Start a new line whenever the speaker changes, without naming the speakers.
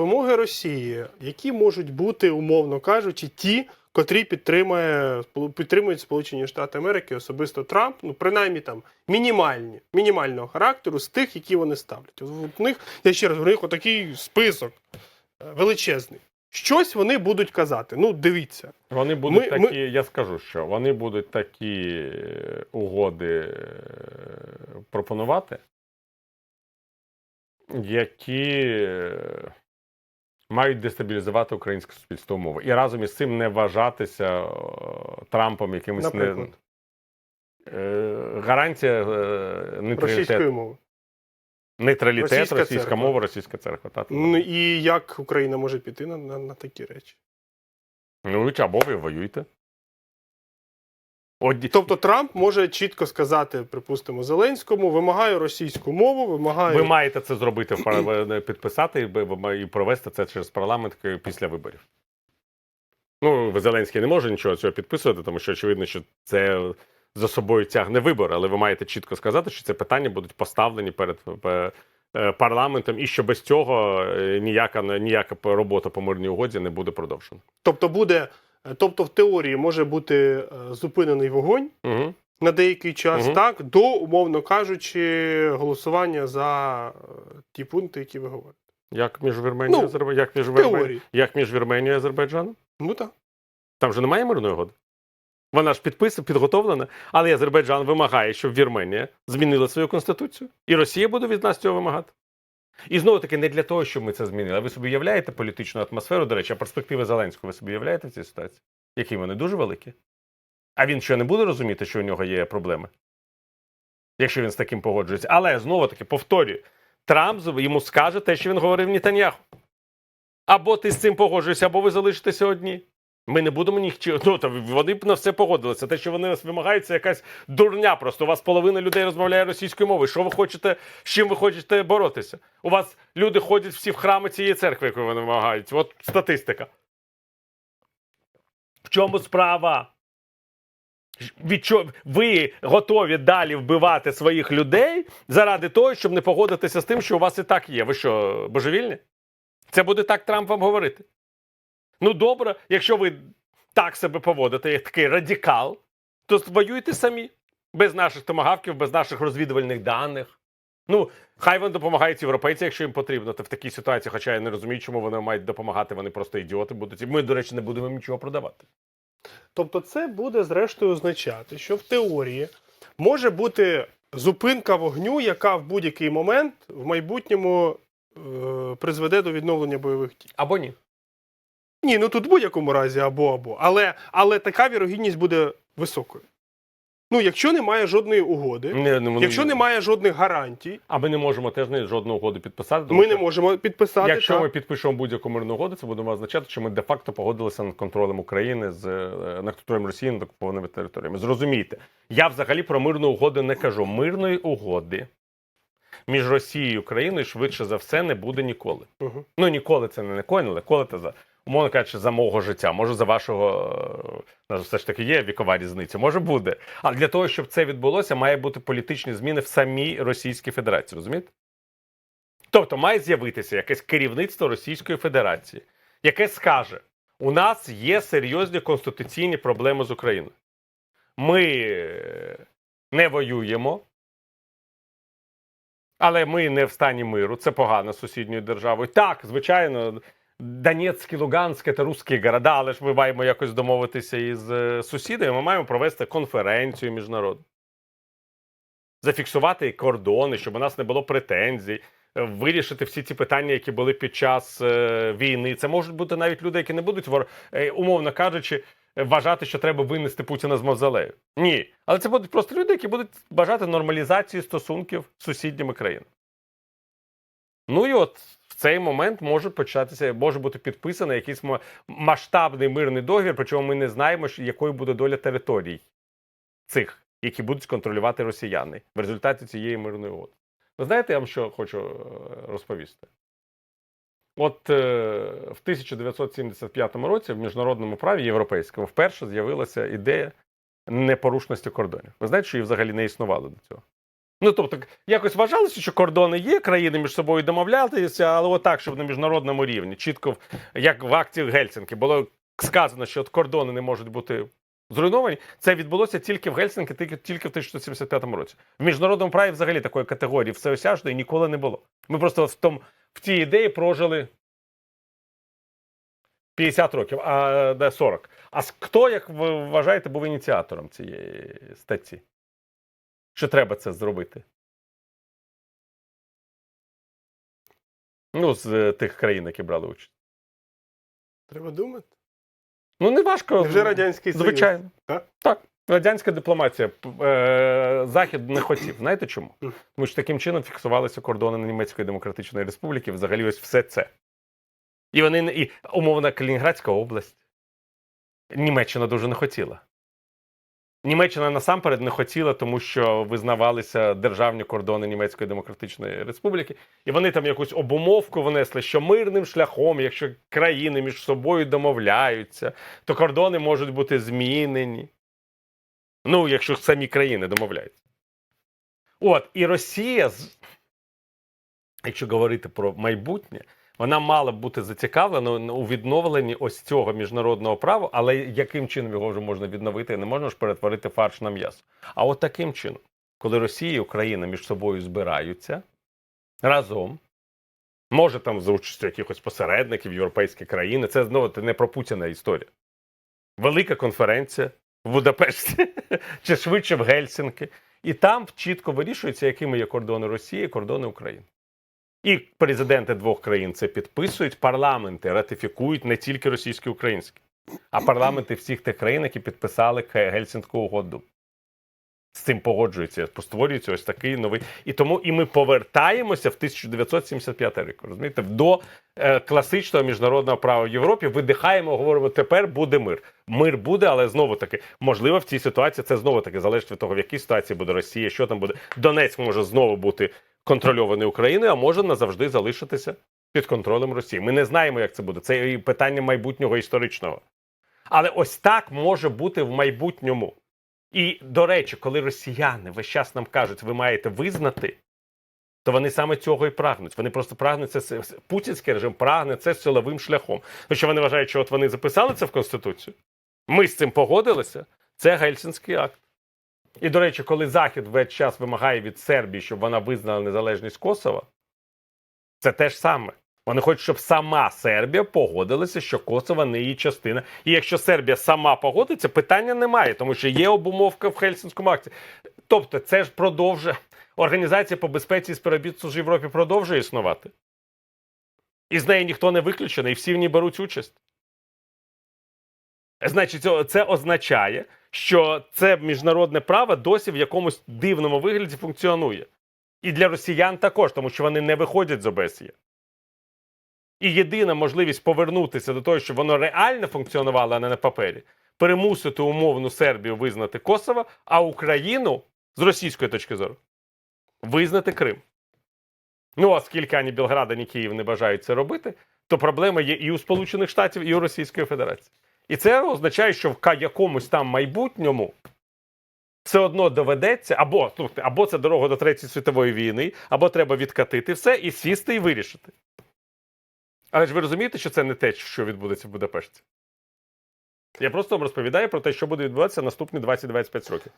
Вимоги Росії, які можуть бути, умовно кажучи, ті, котрі підтримує, підтримують Сполучені Штати Америки, особисто Трамп, ну принаймні там мінімальні, мінімального характеру з тих, які вони ставлять. У них, я ще раз говорю, у них отакий список е, величезний. Щось вони будуть казати. Ну, дивіться.
Вони будуть
Ми- ми-
такі, я скажу, що вони будуть такі е, угоди е, пропонувати, які мають дестабілізувати українське суспільство умови. І разом із цим не вважатися е, Трампом якимось не,
Наприклад,
е, гарантія е, нейтралітету.
мови.
Нейтралітет,
Російська
російська,
церква.
мова, російська церква. Та,
Ну і як Україна може піти на, на, на такі речі?
ну, або ви воюєте. От,
Тобто Трамп може чітко сказати, припустимо, Зеленському, вимагаю російську мову, вимагаю.
Ви маєте це зробити, підписати і провести це через парламент після виборів. Ну, Зеленський не може нічого цього підписувати, тому що очевидно, що це за собою тягне вибори, але ви маєте чітко сказати, що це питання будуть поставлені перед е, е, парламентом, і що без цього е, ніяка ніяка робота по мирній угоді не буде продовжена.
Тобто буде, тобто в теорії може бути е, зупинений вогонь
Угу.
на деякий час,
Мгм.
так, до, умовно кажучи, голосування за е, ті пункти, які ви говорите.
Як між Вірменією
Ну,
Азербай- як між Вірмен- як між Вірменією і Азербайджаном?
Ну так.
Там же немає мирної угоди. Вона ж підписана, підготовлена, але Азербайджан вимагає, щоб Вірменія змінила свою конституцію, і Росія буде від нас цього вимагати. І знову таки, не для того, щоб ми це змінили. Ви собі уявляєте політичну атмосферу, до речі, а перспективи Зеленського ви собі уявляєте в цій ситуації? Які вони дуже великі. А він що не буде розуміти, що у нього є проблеми? Якщо він з таким погоджується. Але знову таки повторюю, Трамп йому скаже те, що він говорив Нетаньяху. Або ти з цим погоджуєшся, або ви залишитеся одні. Ми не будемо ніхто. Ну, та вони б на все погодилися. Те, що вони нас вимагають, це якась дурня. Просто у вас половина людей розмовляє російською мовою. Що ви хочете, з чим ви хочете боротися? У вас люди ходять всі в храми цієї церкви, яку вони вимагають. От статистика. В чому справа? Від чо... Ви готові далі вбивати своїх людей заради того, щоб не погодитися з тим, що у вас і так є. Ви що, божевільні? Це буде так Трамп вам говорити. Ну, добре, якщо ви так себе поводите, як такий радикал, то воюйте самі. Без наших томагавків, без наших розвідувальних даних. Ну, хай вони допомагають європейці, якщо їм потрібно. Та в такій ситуації, хоча я не розумію, чому вони мають допомагати, вони просто ідіоти будуть. І ми, до речі, не будемо їм нічого продавати.
Тобто, це буде зрештою означати, що в теорії може бути зупинка вогню, яка в будь-який момент в майбутньому е, призведе до відновлення бойових дій.
Або ні.
Ні, ну тут в будь-якому разі або або. Але, але така вірогідність буде високою. Ну, якщо немає жодної угоди,
Не, не,
якщо немає жодних гарантій,
А ми не можемо теж не, жодну угоду підписати. тому
ми не можемо підписати.
Якщо
так.
ми підпишемо будь-яку мирну угоду, це буде означати, що ми де-факто погодилися над контролем України з е, над контролем Росії над окупованими територіями. Зрозумійте, я взагалі про мирну угоду не кажу. Мирної угоди між Росією і Україною швидше за все не буде ніколи.
Мгм.
Ну ніколи це не коли, але коли це за умовно кажучи, за мого життя, може за вашого е, все ж таки є вікова різниця, може буде. Але для того, щоб це відбулося, має бути політичні зміни в самій Російській Федерації. Розумієте? Тобто має з'явитися якесь керівництво Російської Федерації, яке скаже: у нас є серйозні конституційні проблеми з Україною. Ми е, не воюємо, але ми не в стані миру. Це погано сусідньою державою. Так, звичайно, Донецьк і Луганськ це русські города, але ж ми маємо якось домовитися із е, сусідами. Ми маємо провести конференцію міжнародну. Зафіксувати кордони, щоб у нас не було претензій, вирішити всі ці питання, які були під час е, війни. Це можуть бути навіть люди, які не будуть вор- е, умовно кажучи, вважати, що треба винести Путіна з мавзолею. Ні. Але це будуть просто люди, які будуть бажати нормалізації стосунків з сусідніми країнами. Ну і от в цей момент може початися, може бути підписаний якийсь масштабний мирний договір, причому ми не знаємо, якою буде доля територій цих, які будуть контролювати росіяни в результаті цієї мирної угоди. Ви знаєте, я вам що хочу е, розповісти? От е, в 1975 році в міжнародному праві європейському вперше з'явилася ідея непорушності кордонів. Ви знаєте, що її взагалі не існувало до цього? Ну тобто, якось вважалося, що кордони є, країни між собою домовлялися, але отак, щоб на міжнародному рівні, чітко, як в акції Гельсінки, було сказано, що от кордони не можуть бути зруйновані. Це відбулося тільки в Гельсінки, тільки, тільки в 1975 році. В міжнародному праві взагалі такої категорії всеосяжної ніколи не було. Ми просто в тому в цій ідеї прожили 50 років, а де 40. А хто, як ви вважаєте, був ініціатором цієї статті? Що треба це зробити? Ну, з е, тих країн, які брали участь.
Треба думати.
Ну, не важко.
Вже Радянський Союз.
Звичайно.
Так?
Так. Радянська дипломатія. Е, Захід не хотів. Знаєте чому? Тому що таким чином фіксувалися кордони Німецької Демократичної Республіки, взагалі ось все це. І вони і умовна Калінінградська область. Німеччина дуже не хотіла. Німеччина насамперед не хотіла, тому що визнавалися державні кордони Німецької Демократичної Республіки, і вони там якусь обумовку внесли, що мирним шляхом, якщо країни між собою домовляються, то кордони можуть бути змінені. Ну, якщо самі країни домовляються. От, і Росія, якщо говорити про майбутнє, вона мала б бути зацікавлена у відновленні ось цього міжнародного права, але яким чином його вже можна відновити? Не можна ж перетворити фарш на м'ясо. А от таким чином, коли Росія і Україна між собою збираються разом, може там за участю якихось посередників, європейські країни, це знову не про Путіна історія. Велика конференція в Будапешті чи швидше в Гельсінки. І там чітко вирішується, якими є кордони Росії кордони України. І президенти двох країн це підписують, парламенти ратифікують не тільки російські українські, а парламенти всіх тих країн, які підписали Гельсінську угоду. З цим погоджуються, створюється ось такий новий. І тому і ми повертаємося в 1975 рік. Розумієте, до е, класичного міжнародного права в Європі. Видихаємо, говоримо, тепер буде мир. Мир буде, але знову таки, можливо, в цій ситуації це знову таки залежить від того, в якій ситуації буде Росія, що там буде. Донецьк може знову бути контрольований Україною, а може назавжди залишитися під контролем Росії. Ми не знаємо, як це буде. Це і питання майбутнього історичного. Але ось так може бути в майбутньому. І, до речі, коли росіяни весь час нам кажуть, ви маєте визнати, то вони саме цього і прагнуть. Вони просто прагнуть це путінський режим прагне це силовим шляхом. Тому що вони вважають, що от вони записали це в Конституцію. Ми з цим погодилися. Це Гельсінський акт. І, до речі, коли Захід весь час вимагає від Сербії, щоб вона визнала незалежність Косова, це те ж саме. Вони хочуть, щоб сама Сербія погодилася, що Косово не її частина. І якщо Сербія сама погодиться, питання немає, тому що є обумовка в Хельсінському акті. Тобто, це ж продовжує Організація по безпеці і співробітництву в Європі продовжує існувати. І з неї ніхто не виключений, і всі в ній беруть участь. Значить, це- означає, що це міжнародне право досі в якомусь дивному вигляді функціонує. І для росіян також, тому що вони не виходять з ОБСЄ. І єдина можливість повернутися до того, щоб воно реально функціонувало, а не на папері, перемусити умовну Сербію визнати Косово, а Україну з російської точки зору визнати Крим. Ну, оскільки ані Білград, ані Київ не бажають це робити, то проблема є і у Сполучених Штатів, і у Російської Федерації. І це означає, що в якомусь там майбутньому все одно доведеться, або, або це дорога до Третьої світової війни, або треба відкатити все і сісти і вирішити. Але ж ви розумієте, що це не те, що відбудеться в Будапешті? Я просто вам розповідаю про те, що буде відбуватися наступні 20-25 років.